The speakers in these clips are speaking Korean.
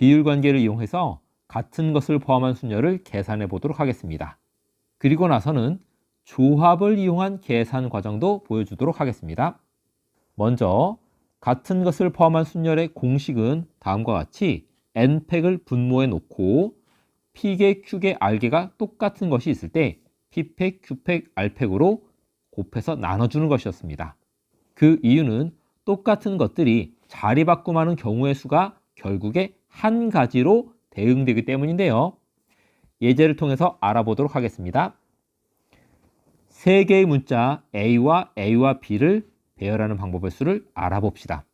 비율 관계를 이용해서 같은 것을 포함한 순열을 계산해 보도록 하겠습니다. 그리고 나서는 조합을 이용한 계산 과정도 보여주도록 하겠습니다. 먼저 같은 것을 포함한 순열의 공식은 다음과 같이 n팩을 분모해 놓고 p개, q개, r개가 똑같은 것이 있을 때 p팩, q팩, r팩으로 곱해서 나눠주는 것이었습니다. 그 이유는 똑같은 것들이 자리 바꿈하는 경우의 수가 결국에 한 가지로 대응되기 때문인데요. 예제를 통해서 알아보도록 하겠습니다. 세 개의 문자 A와 A와 B를 배열하는 방법의 수를 알아봅시다.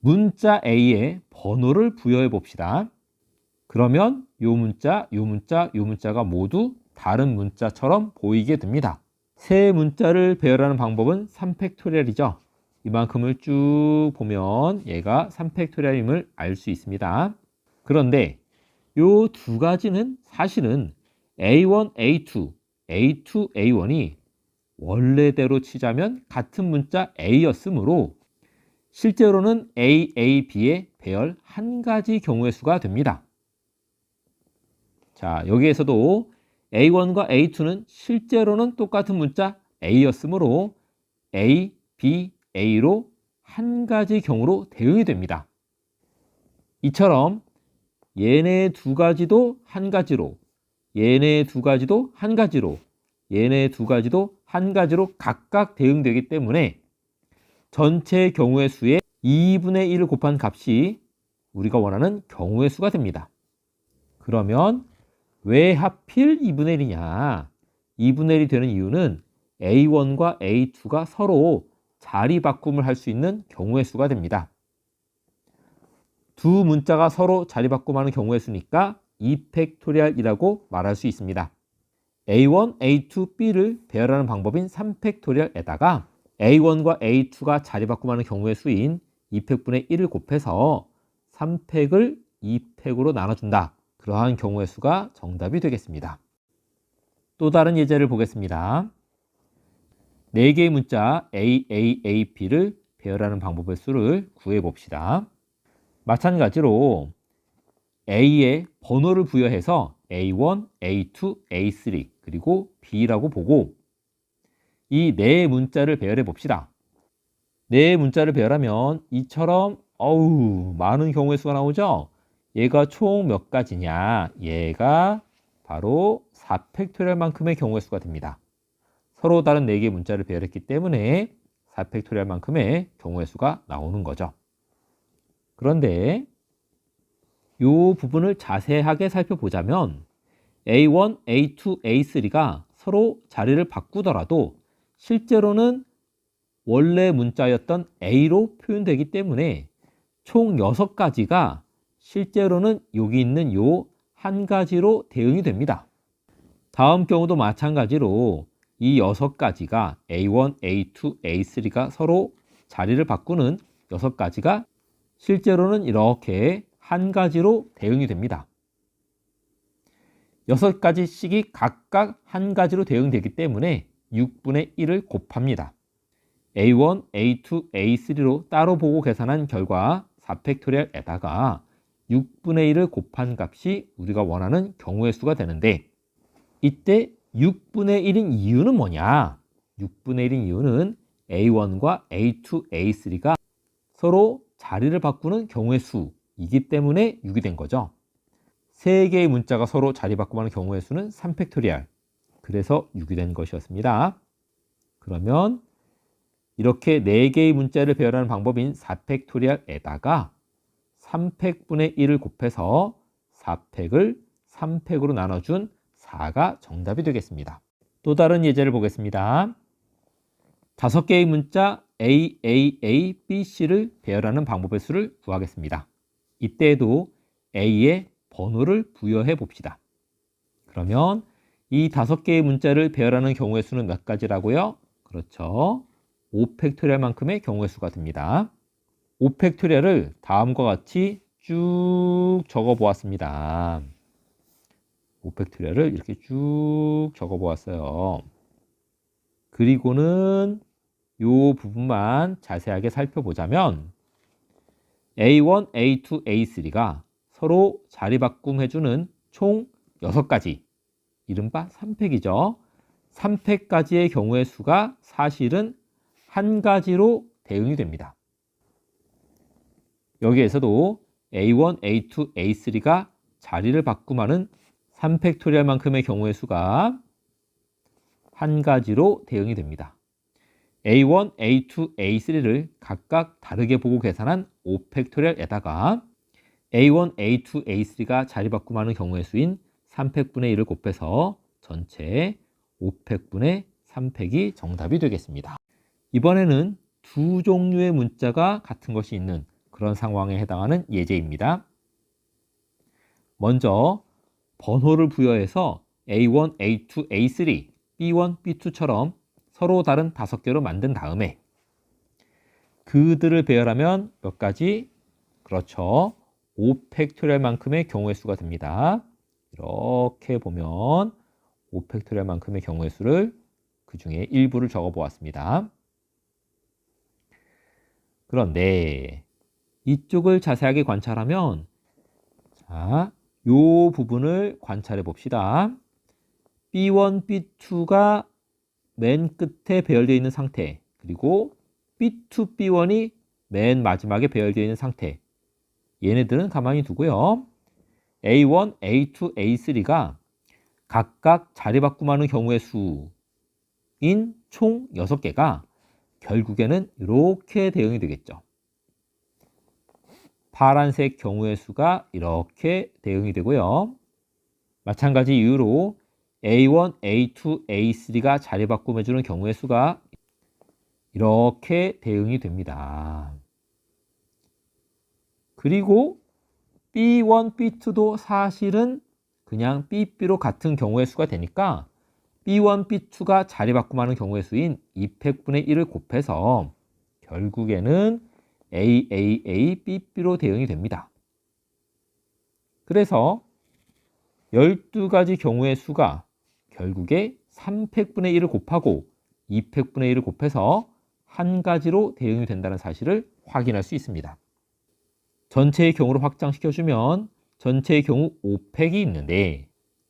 문자 A에 번호를 부여해 봅시다. 그러면 요 문자, 요 문자, 요 문자가 모두 다른 문자처럼 보이게 됩니다. 세 문자를 배열하는 방법은 3팩토리얼이죠. 이만큼을 쭉 보면 얘가 3팩토리얼임을 알 수 있습니다. 그런데 요 두 가지는 사실은 A1, A2, A2, A1이 원래대로 치자면 같은 문자 A였으므로 실제로는 A, A, B의 배열 한 가지 경우의 수가 됩니다. 자, 여기에서도 A1과 A2는 실제로는 똑같은 문자 A였으므로 A, B, A로 한 가지 경우로 대응이 됩니다. 이처럼 얘네 두 가지도 한 가지로, 얘네 두 가지도 한 가지로, 얘네 두 가지도 한 가지로 각각 대응되기 때문에 전체 경우의 수의 2분의 1을 곱한 값이 우리가 원하는 경우의 수가 됩니다. 그러면 왜 하필 2분의 1이냐? 2분의 1이 되는 이유는 A1과 A2가 서로 자리 바꿈을 할 수 있는 경우의 수가 됩니다. 두 문자가 서로 자리 바꿈하는 경우의 수니까 2팩토리얼이라고 말할 수 있습니다. A1, A2, B를 배열하는 방법인 3팩토리얼에다가 A1과 A2가 자리 바꿈하는 경우의 수인 2팩분의 1을 곱해서 3팩을 2팩으로 나눠준다. 그러한 경우의 수가 정답이 되겠습니다. 또 다른 예제를 보겠습니다. 4개의 문자 A, A, A, B를 배열하는 방법의 수를 구해 봅시다. 마찬가지로 A에 번호를 부여해서 A1, A2, A3 그리고 B라고 보고 이 네 문자를 배열해 봅시다. 네 문자를 배열하면 이처럼 어우 많은 경우의 수가 나오죠. 얘가 총 몇 가지냐? 얘가 바로 4팩토리얼만큼의 경우의 수가 됩니다. 서로 다른 4개의 문자를 배열했기 때문에 4팩토리얼만큼의 경우의 수가 나오는 거죠. 그런데 이 부분을 자세하게 살펴보자면 A1, A2, A3가 서로 자리를 바꾸더라도 실제로는 원래 문자였던 A로 표현되기 때문에 총 6가지가 실제로는 여기 있는 요 한 가지로 대응이 됩니다. 다음 경우도 마찬가지로 이 여섯 가지가 A1, A2, A3가 서로 자리를 바꾸는 여섯 가지가 실제로는 이렇게 한 가지로 대응이 됩니다. 여섯 가지씩이 각각 한 가지로 대응되기 때문에 6분의 1을 곱합니다. A1, A2, A3로 따로 보고 계산한 결과 4팩토리얼에다가 6분의 1을 곱한 값이 우리가 원하는 경우의 수가 되는데 이때 6분의 1인 이유는 뭐냐? 6분의 1인 이유는 A1과 A2, A3가 서로 자리를 바꾸는 경우의 수이기 때문에 6이 된 거죠. 세 개의 문자가 서로 자리 바꾸는 경우의 수는 3팩토리얼. 그래서 6이 된 것이었습니다. 그러면 이렇게 4개의 문자를 배열하는 방법인 4팩토리얼에다가 3팩분의 1을 곱해서 4팩을 3팩으로 나눠준 4가 정답이 되겠습니다. 또 다른 예제를 보겠습니다. 다섯 개의 문자 A, A, A, B, C를 배열하는 방법의 수를 구하겠습니다. 이때에도 A에 번호를 부여해 봅시다. 그러면 이 다섯 개의 문자를 배열하는 경우의 수는 몇 가지라고요? 그렇죠. 5팩토리얼만큼의 경우의 수가 됩니다. 5팩토리얼을 다음과 같이 쭉 적어 보았습니다. 5팩토리얼을 이렇게 쭉 적어 보았어요. 그리고는 이 부분만 자세하게 살펴보자면 A1, A2, A3가 서로 자리 바꿈해주는 총 6가지, 이른바 3팩이죠. 3팩까지의 경우의 수가 사실은 한 가지로 대응이 됩니다. 여기에서도 A1, A2, A3가 자리를 바꿈하는 3팩토리얼만큼의 경우의 수가 한 가지로 대응이 됩니다. A1, A2, A3를 각각 다르게 보고 계산한 5팩토리얼에다가 A1, A2, A3가 자리 바꿈하는 경우의 수인 3팩분의 1을 곱해서 전체 5팩분의 3팩이 정답이 되겠습니다. 이번에는 두 종류의 문자가 같은 것이 있는 그런 상황에 해당하는 예제입니다. 먼저 번호를 부여해서 A1, A2, A3, B1, B2처럼 서로 다른 다섯 개로 만든 다음에 그들을 배열하면 몇 가지? 그렇죠. 5팩토리얼만큼의 경우의 수가 됩니다. 이렇게 보면 5팩토리얼만큼의 경우의 수를 그 중에 일부를 적어 보았습니다. 그런데 이쪽을 자세하게 관찰하면 자, 요 부분을 관찰해 봅시다. B1, B2가 맨 끝에 배열되어 있는 상태 그리고 B2, B1이 맨 마지막에 배열되어 있는 상태 얘네들은 가만히 두고요. A1, A2, A3가 각각 자리 바꿈하는 경우의 수인 총 6개가 결국에는 이렇게 대응이 되겠죠. 파란색 경우의 수가 이렇게 대응이 되고요. 마찬가지 이유로 A1, A2, A3가 자리 바꿈해주는 경우의 수가 이렇게 대응이 됩니다. 그리고 B1, B2도 사실은 그냥 BB로 같은 경우의 수가 되니까 B1, B2가 자리 바꿈하는 경우의 수인 2팩분의 1을 곱해서 결국에는 A, A, A, B, B로 대응이 됩니다. 그래서 12가지 경우의 수가 결국에 3팩분의 1을 곱하고 2팩분의 1을 곱해서 한 가지로 대응이 된다는 사실을 확인할 수 있습니다. 전체의 경우로 확장시켜주면 전체의 경우 5팩이 있는데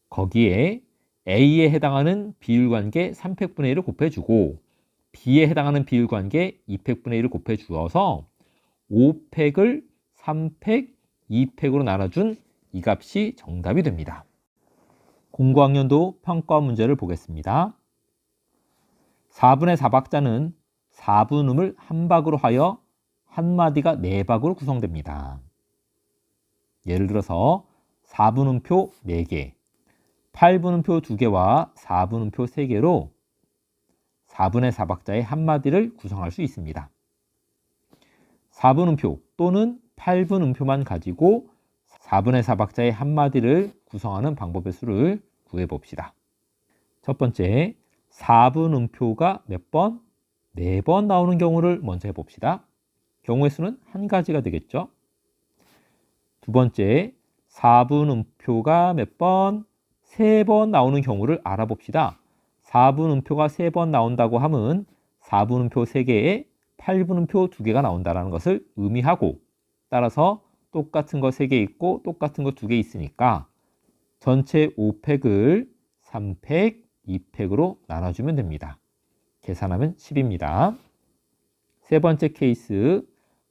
거기에 A에 해당하는 비율관계 3팩분의 1을 곱해주고 B에 해당하는 비율관계 2팩분의 1을 곱해주어서 5팩을 3팩, 2팩으로 나눠준 이 값이 정답이 됩니다. 공고학년도 평가 문제를 보겠습니다. 4분의 4박자는 4분음을 한 박으로 하여 한 마디가 네 박으로 구성됩니다. 예를 들어서 4분음표 4개, 8분음표 2개와 4분음표 3개로 4분의 4박자의 한 마디를 구성할 수 있습니다. 4분음표 또는 8분음표만 가지고 4분의 4박자의 한 마디를 구성하는 방법의 수를 구해 봅시다. 첫 번째, 4분 음표가 몇 번? 4번 나오는 경우를 먼저 해봅시다. 경우의 수는 한 가지가 되겠죠. 두 번째, 4분 음표가 몇 번? 3번 나오는 경우를 알아봅시다. 4분 음표가 3번 나온다고 하면 4분 음표 3개에 8분 음표 2개가 나온다는 것을 의미하고 따라서 똑같은 거 3개 있고 똑같은 거 2개 있으니까 전체 5팩을 3팩, 2팩으로 나눠주면 됩니다. 계산하면 10입니다. 세 번째 케이스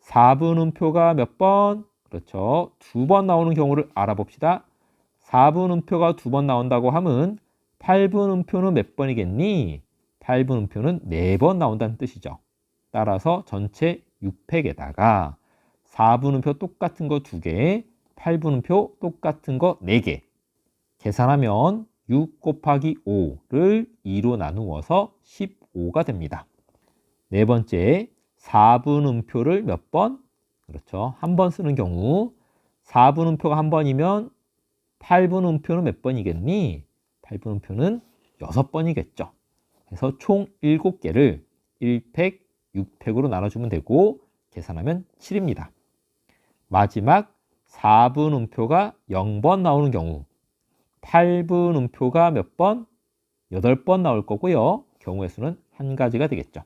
4분음표가 몇 번? 그렇죠. 두 번 나오는 경우를 알아봅시다. 4분음표가 두 번 나온다고 하면 8분음표는 몇 번이겠니? 8분음표는 4번 나온다는 뜻이죠. 따라서 전체 6팩에다가 4분음표 똑같은 거 2개, 8분음표 똑같은 거 4개. 계산하면 6 곱하기 5를 2로 나누어서 15가 됩니다. 네 번째, 4분음표를 몇 번? 그렇죠. 한 번 쓰는 경우 4분음표가 한 번이면 8분음표는 몇 번이겠니? 8분음표는 6번이겠죠. 그래서 총 7개를 1팩, 6팩으로 나눠주면 되고 계산하면 7입니다. 마지막 4분 음표가 0번 나오는 경우 8분 음표가 몇 번? 8번 나올 거고요. 경우의 수는 한 가지가 되겠죠.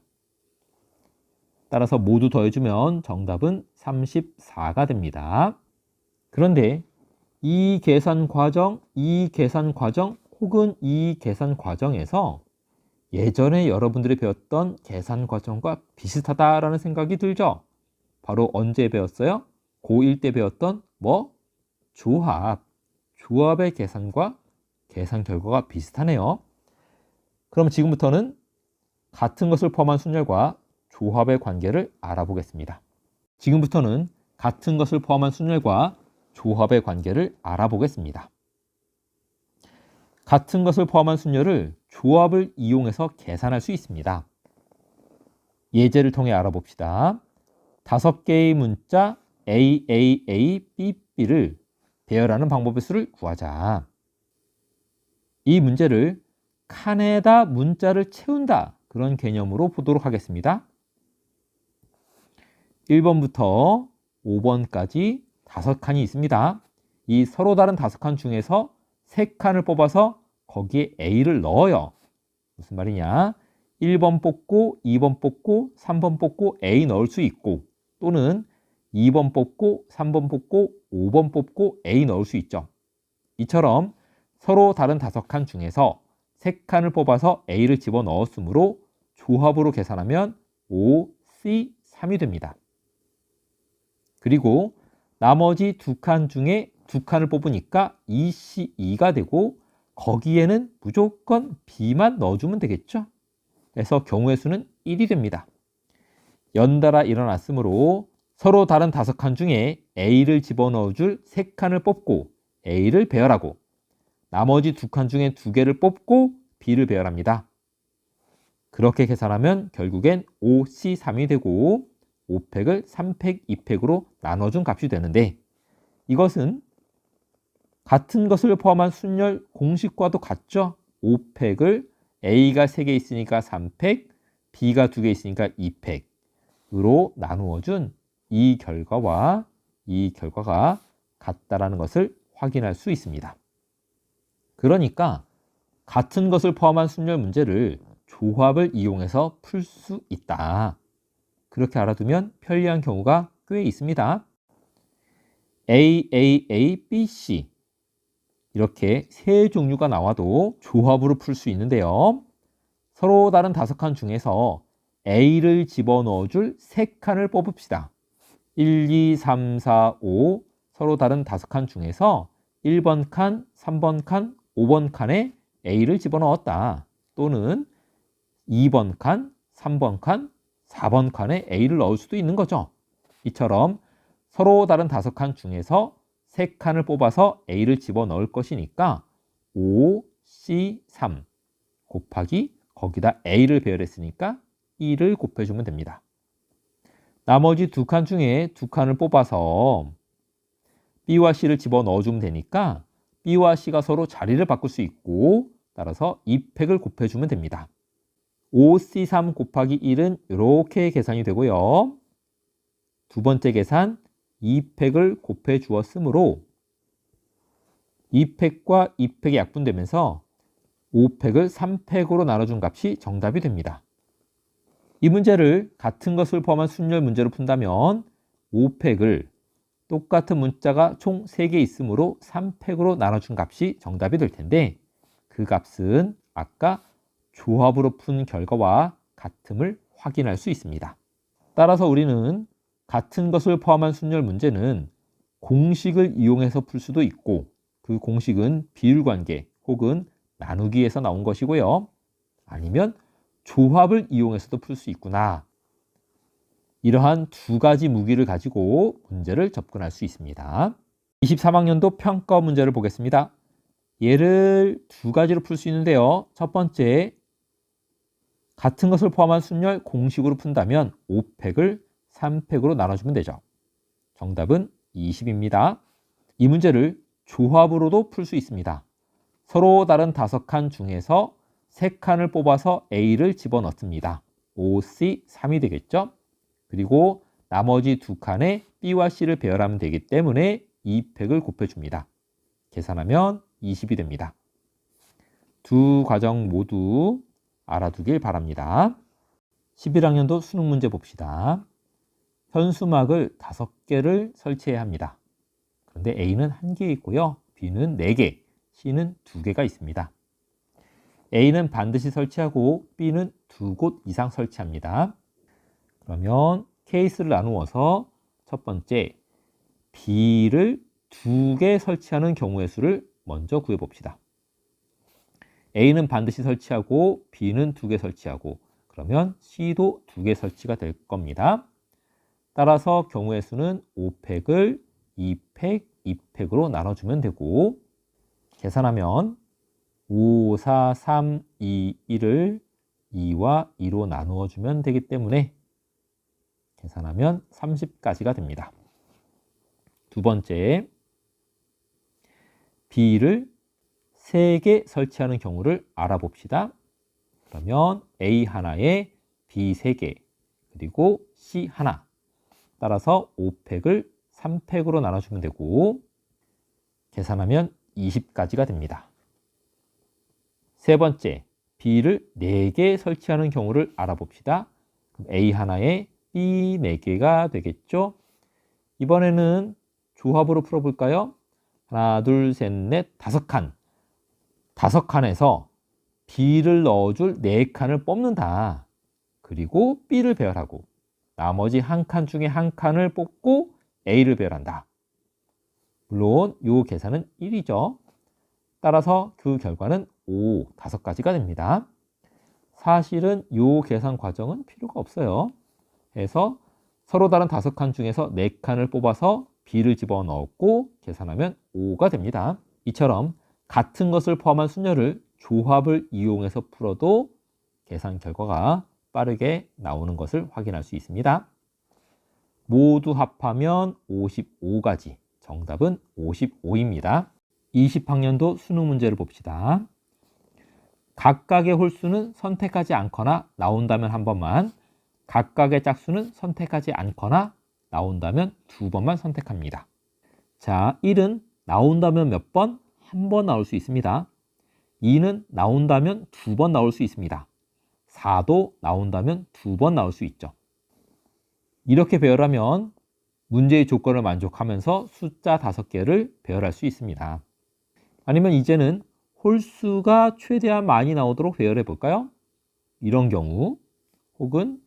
따라서 모두 더해주면 정답은 34가 됩니다. 그런데 이 계산 과정, 이 계산 과정 혹은 이 계산 과정에서 예전에 여러분들이 배웠던 계산 과정과 비슷하다라는 생각이 들죠? 바로 언제 배웠어요? 고1 때 배웠던 뭐? 조합. 조합의 계산과 계산 결과가 비슷하네요. 그럼 지금부터는 같은 것을 포함한 순열과 조합의 관계를 알아보겠습니다. 지금부터는 같은 것을 포함한 순열과 조합의 관계를 알아보겠습니다. 같은 것을 포함한 순열을 조합을 이용해서 계산할 수 있습니다. 예제를 통해 알아봅시다. 다섯 개의 문자 A, A, A, B, B를 배열하는 방법의 수를 구하자. 이 문제를 칸에다 문자를 채운다. 그런 개념으로 보도록 하겠습니다. 1번부터 5번까지 다섯 칸이 있습니다. 이 서로 다른 다섯 칸 중에서 세 칸을 뽑아서 거기에 A를 넣어요. 무슨 말이냐? 1번 뽑고 2번 뽑고 3번 뽑고 A 넣을 수 있고 또는 2번 뽑고 3번 뽑고 5번 뽑고 A 넣을 수 있죠. 이처럼 서로 다른 다섯 칸 중에서 세 칸을 뽑아서 A를 집어 넣었으므로 조합으로 계산하면 5, C, 3이 됩니다. 그리고 나머지 두 칸 중에 두 칸을 뽑으니까 2C2가 되고 거기에는 무조건 B만 넣어주면 되겠죠. 그래서 경우의 수는 1이 됩니다. 연달아 일어났으므로 서로 다른 다섯 칸 중에 A를 집어넣어 줄 세 칸을 뽑고 A를 배열하고 나머지 두 칸 중에 두 개를 뽑고 B를 배열합니다. 그렇게 계산하면 결국엔 5C3이 되고 5팩을 3팩, 2팩으로 나눠준 값이 되는데 이것은 같은 것을 포함한 순열 공식과도 같죠. 5팩을 A가 3개 있으니까 3팩, B가 2개 있으니까 2팩으로 나누어 준 이 결과와 이 결과가 같다라는 것을 확인할 수 있습니다. 그러니까 같은 것을 포함한 순열 문제를 조합을 이용해서 풀 수 있다. 그렇게 알아두면 편리한 경우가 꽤 있습니다. A, A, A, B, C 이렇게 세 종류가 나와도 조합으로 풀 수 있는데요. 서로 다른 다섯 칸 중에서 A를 집어넣어 줄 세 칸을 뽑읍시다. 1, 2, 3, 4, 5 서로 다른 다섯 칸 중에서 1번 칸, 3번 칸, 5번 칸에 A를 집어넣었다. 또는 2번 칸, 3번 칸, 4번 칸에 A를 넣을 수도 있는 거죠. 이처럼 서로 다른 다섯 칸 중에서 세 칸을 뽑아서 A를 집어넣을 것이니까 5, C, 3 곱하기 거기다 A를 배열했으니까 2를 곱해주면 됩니다. 나머지 두 칸 중에 두 칸을 뽑아서 B와 C를 집어넣어 주면 되니까 B와 C가 서로 자리를 바꿀 수 있고 따라서 2팩을 곱해주면 됩니다. 5C3 곱하기 1은 이렇게 계산이 되고요. 두 번째 계산 2팩을 곱해 주었으므로 2팩과 2팩이 약분되면서 5팩을 3팩으로 나눠준 값이 정답이 됩니다. 이 문제를 같은 것을 포함한 순열 문제로 푼다면 5팩을 똑같은 문자가 총 3개 있으므로 3팩으로 나눠준 값이 정답이 될 텐데 그 값은 아까 조합으로 푼 결과와 같음을 확인할 수 있습니다. 따라서 우리는 같은 것을 포함한 순열 문제는 공식을 이용해서 풀 수도 있고 그 공식은 비율관계 혹은 나누기에서 나온 것이고요. 아니면 조합을 이용해서도 풀 수 있구나. 이러한 두 가지 무기를 가지고 문제를 접근할 수 있습니다. 23학년도 평가 문제를 보겠습니다. 얘를 두 가지로 풀 수 있는데요. 첫 번째, 같은 것을 포함한 순열 공식으로 푼다면 5팩을 3팩으로 나눠주면 되죠. 정답은 20입니다. 이 문제를 조합으로도 풀 수 있습니다. 서로 다른 다섯 칸 중에서 세 칸을 뽑아서 A를 집어넣습니다. 5C 3이 되겠죠? 그리고 나머지 두 칸에 B와 C를 배열하면 되기 때문에 2팩을 곱해줍니다. 계산하면 20이 됩니다. 두 과정 모두 알아두길 바랍니다. 11학년도 수능 문제 봅시다. 현수막을 5개를 설치해야 합니다. 그런데 A는 한개 있고요. B는 네 개, C는 두 개가 있습니다. A는 반드시 설치하고 B는 두 곳 이상 설치합니다. 그러면 케이스를 나누어서 첫 번째 B를 두 개 설치하는 경우의 수를 먼저 구해 봅시다. A는 반드시 설치하고 B는 두 개 설치하고 그러면 C도 두 개 설치가 될 겁니다. 따라서 경우의 수는 5팩을 2팩, 2팩으로 나눠주면 되고 계산하면 5, 4, 3, 2, 1을 2와 2로 나누어 주면 되기 때문에 계산하면 30까지가 됩니다. 두 번째, B를 3개 설치하는 경우를 알아봅시다. 그러면 A 하나에 B 3개, 그리고 C 하나. 따라서 5팩을 3팩으로 나눠주면 되고, 계산하면 20까지가 됩니다. 세 번째, B를 4개 설치하는 경우를 알아봅시다. A 하나에 B 4개가 되겠죠. 이번에는 조합으로 풀어볼까요? 하나, 둘, 셋, 넷, 다섯 칸. 다섯 칸에서 B를 넣어줄 네 칸을 뽑는다. 그리고 B를 배열하고 나머지 한 칸 중에 한 칸을 뽑고 A를 배열한다. 물론 이 계산은 1이죠. 따라서 그 결과는 5, 다섯 가지가 됩니다. 사실은 이 계산 과정은 필요가 없어요. 해서 서로 다른 다섯 칸 중에서 네 칸을 뽑아서 B를 집어넣었고 계산하면 5가 됩니다. 이처럼 같은 것을 포함한 수녀를 조합을 이용해서 풀어도 계산 결과가 빠르게 나오는 것을 확인할 수 있습니다. 모두 합하면 55가지. 정답은 55입니다. 20학년도 수능 문제를 봅시다. 각각의 홀수는 선택하지 않거나 나온다면 한 번만, 각각의 짝수는 선택하지 않거나 나온다면 두 번만 선택합니다. 자, 1은 나온다면 몇 번? 한 번 나올 수 있습니다. 2는 나온다면 두 번 나올 수 있습니다. 4도 나온다면 두 번 나올 수 있죠. 이렇게 배열하면 문제의 조건을 만족하면서 숫자 5개를 배열할 수 있습니다. 아니면 이제는 홀수가 최대한 많이 나오도록 배열해 볼까요? 이런 경우 혹은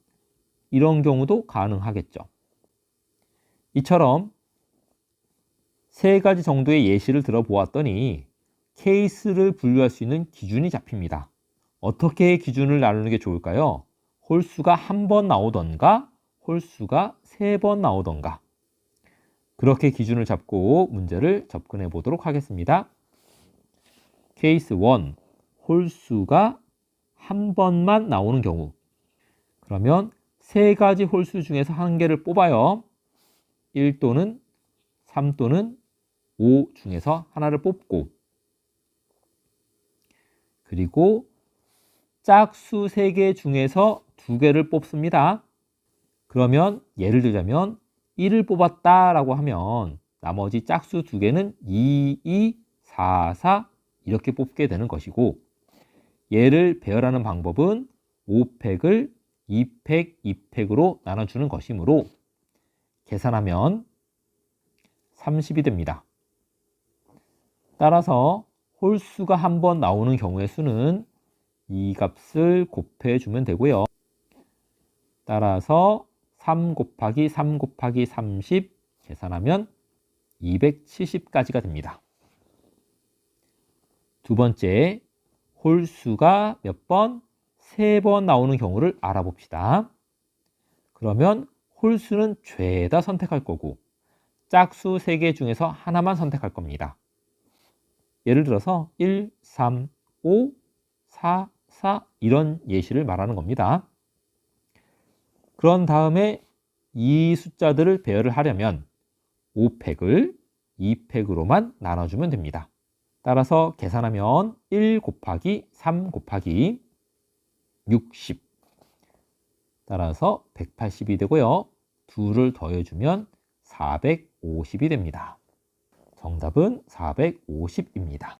이런 경우도 가능하겠죠. 이처럼 세 가지 정도의 예시를 들어보았더니 케이스를 분류할 수 있는 기준이 잡힙니다. 어떻게 기준을 나누는 게 좋을까요? 홀수가 한 번 나오던가 홀수가 세 번 나오던가 그렇게 기준을 잡고 문제를 접근해 보도록 하겠습니다. 케이스 1 홀수가 한 번만 나오는 경우 그러면 세 가지 홀수 중에서 한 개를 뽑아요. 1 또는 3 또는 5 중에서 하나를 뽑고 그리고 짝수 3개 중에서 2개를 뽑습니다. 그러면 예를 들자면 1을 뽑았다라고 하면 나머지 짝수 2개는 2, 2, 4, 4 이렇게 뽑게 되는 것이고 얘를 배열하는 방법은 5팩을 2팩, 2팩으로 나눠주는 것이므로 계산하면 30이 됩니다. 따라서 홀수가 한 번 나오는 경우의 수는 이 값을 곱해 주면 되고요. 따라서 3 곱하기 3 곱하기 30 계산하면 270까지가 됩니다. 두 번째, 홀수가 몇 번? 세 번 나오는 경우를 알아봅시다. 그러면 홀수는 죄다 선택할 거고 짝수 3개 중에서 하나만 선택할 겁니다. 예를 들어서 1, 3, 5, 4, 4 이런 예시를 말하는 겁니다. 그런 다음에 이 숫자들을 배열을 하려면 5팩을 2팩으로만 나눠주면 됩니다. 따라서 계산하면 1 곱하기 3 곱하기 60 따라서 180이 되고요. 2를 더해주면 450이 됩니다. 정답은 450입니다.